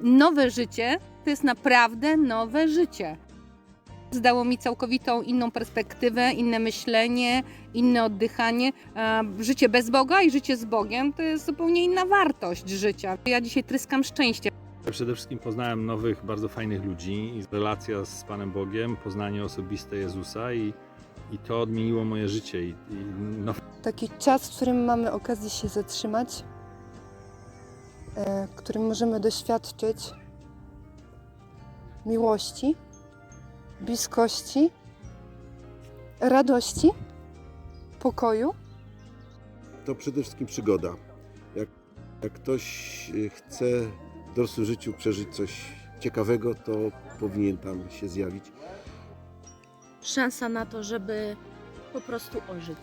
nowe życie to jest naprawdę nowe życie. Zdało mi całkowitą inną perspektywę, inne myślenie, inne oddychanie. Życie bez Boga i życie z Bogiem to jest zupełnie inna wartość życia. Ja dzisiaj tryskam szczęście. Przede wszystkim poznałem nowych, bardzo fajnych ludzi i relacja z Panem Bogiem, poznanie osobiste Jezusa i, i to odmieniło moje życie. I, i no, taki czas, w którym mamy okazję się zatrzymać, którym możemy doświadczyć miłości, bliskości, radości, pokoju. to przede wszystkim przygoda. Jak, jak ktoś y, chce w dorosłym życiu przeżyć coś ciekawego, to powinien tam się zjawić. szansa na to, żeby po prostu ożyć.